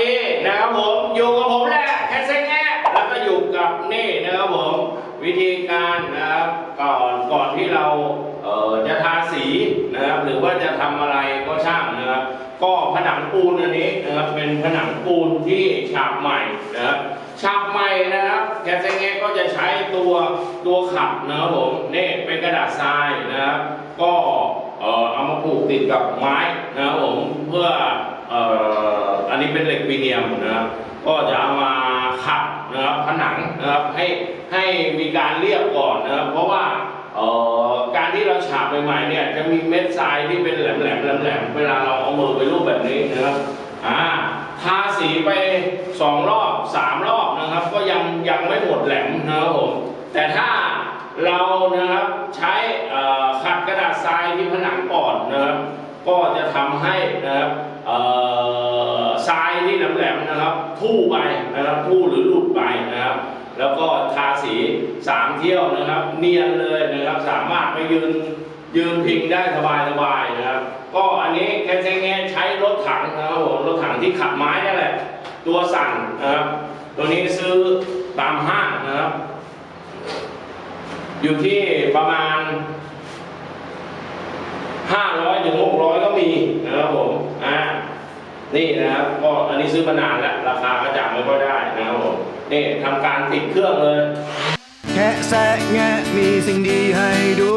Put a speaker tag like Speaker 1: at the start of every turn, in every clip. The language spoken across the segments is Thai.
Speaker 1: ดีนะครับผมอยู่กับผมแหละแคสเซ็งแง่แล้วก็อยู่กับนี่นะครับผมวิธีการนะครับก่อนก่อนที่เราเอ่อจะทาสีนะครับหรือว่าจะทำอะไรก็ช่างนะครับก็ผนังปูนอันนี้นะครับเป็นผนังปูนที่ฉาบใหม่นะครับฉาบใหม่นะครับแคสเซ็งแง่ก็จะใช้ตัวตัวขับนะครับผมนี่เป็นกระดาษทรายนะครับก็เอามาผูกติดกับไม้นะครับผมเพื่อเอ่อ นี้เป็นเหล็กปีเนียมนะครับก็จะเอามาขัดนะครับผนังนะครับให้ให้มีการเรียบก่อนนะครับเพราะว่าการที่เราฉาบใหม่ๆเนี่ยจะมีเม็ดทรายที่เป็นแหลมๆแหลมๆเวลาเราเอามือไปรูปแบบนี้นะครับอ่าทาสีไปสองรอบสามรอบนะครับ ก็ยังยังไม่หมดแหลมนะครับผมแต่ถ้าเรานะครับใช้ขัดกระดาษทรายที่ผนังก่อนนะครับก็จะทำให้นะครับ ทรายที่แหลมๆนะครับทู่ไปนะครับทู่หรือหลุดไปนะครับ แล้วก็ทาสีสามเที่ยวนะครับ เนียนเลยนะครับ สามารถไปยืนยืนพิงได้สบายๆนะครับ ก็อันนี้แค่แง่ใช้รถถังนะครับผมรถถังที่ขับไม้นี่แหละ ตัวสั่นนะครับ ตัวนี้ซื้อตามห้างนะครับ อยู่ที่ประมาณห้าร้อยถึงหกร้อยก็มีนะครับผมอ่า นี่นะครับก็อันนี้ซื้อมานานแล้ว ราคาก็จับไม่ค่อยได้นะครับผมนี่ทำการติดเครื่องเลย
Speaker 2: แค่แซะแงะมีสิ่งดีให้ดู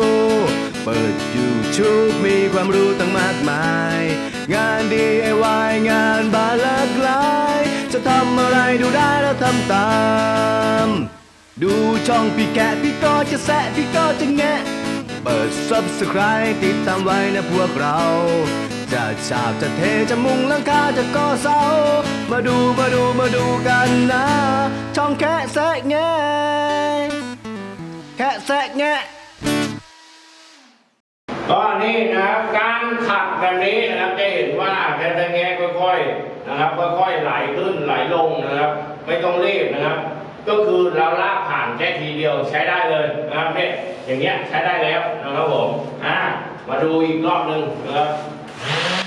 Speaker 2: เปิด YouTube มีความรู้ตั้งมากมาย งาน DIY งานบานหลากหลาย จะทำอะไรดูได้แล้วทำตาม ดูช่องพี่แกะพี่ก็จะแซะพี่ก็จะแงะ เปิด Subscribe ติดตามไว้นะพวกเรา จะฉาบจะเทจะมุงหลังคาจะก่อเสา มาดูมาดูมาดูกันนะ ช่องแค่แซะแงะแค่แซะแงะ
Speaker 1: ก็นี่นะครับการขับแบบนี้นะครับจะเห็นว่าแค่แง่ค่อยๆนะครับค่อยๆไหลขึ้นไหลลงนะครับ ไม่ต้องรีบนะครับ ก็คือเราลากผ่านแค่ทีเดียวใช้ได้เลยนะครับเนี่ยอย่างเงี้ยใช้ได้แล้วนะครับผมอ่ามาดูอีกรอบหนึ่งนะครับ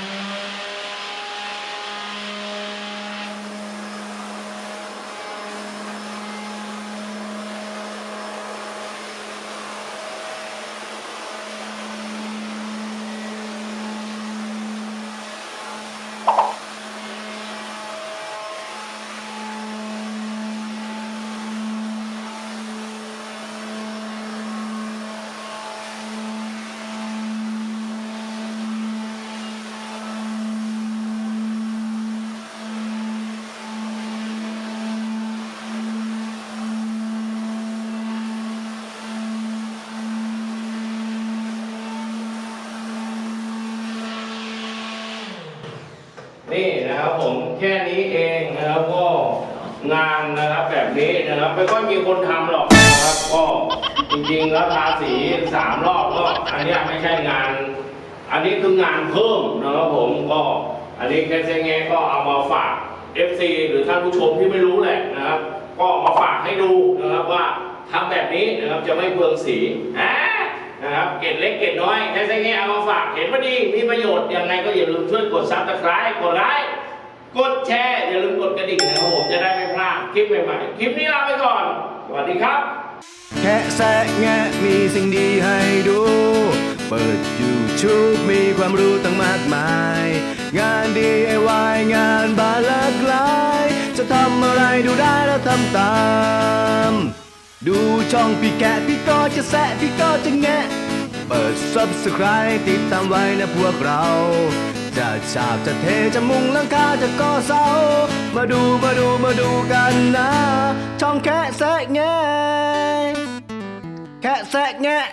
Speaker 1: นี่นะครับผมแค่นี้เองนะครับก็งานนะครับแบบนี้นะครับไม่ค่อยมีคนทำหรอกนะครับก็จริงๆแล้วทาสีสามรอบก็อันนี้ไม่ใช่งาน อันนี้คืองานเพิ่มนะครับผมก็อันนี้แค่เซงแงก็เอามาฝาก FC หรือท่านผู้ชมที่ไม่รู้แหละนะครับ ก็มาฝากให้ดูนะครับว่าทำแบบนี้นะครับจะไม่เปลืองสีอ่า นะครับเกร็ดเล็กเกร็ดน้อยแค่เซงแงเอามาฝากเห็นว่าดีมีประโยชน์ยังไงก็อย่าลืมช่วยกดซับสไครต์กดไลค์กดแชร์อย่าลืมกดกระดิ่งนะครับผมจะได้ไม่พลาดคลิปใหม่ๆคลิปนี้ลาไปก่อน สวัสดีครับ
Speaker 2: แค่แซะแงะมีสิ่งดีให้ดู เปิด YouTube มีความรู้ตั้งมากมาย งาน DIY งานบานหลากหลาย จะทำอะไรดูได้แล้วทำตาม ดูช่องพี่แกะพี่ก็จะแซะพี่ก็จะแงะ เปิด Subscribe ติดตามไว้นะพวกเรา จะฉาบจะเทจะมุงหลังคาจะก่อเสา มาดูมาดูมาดูกันนะ ช่องแค่แซะแงะแค่แซะแงะ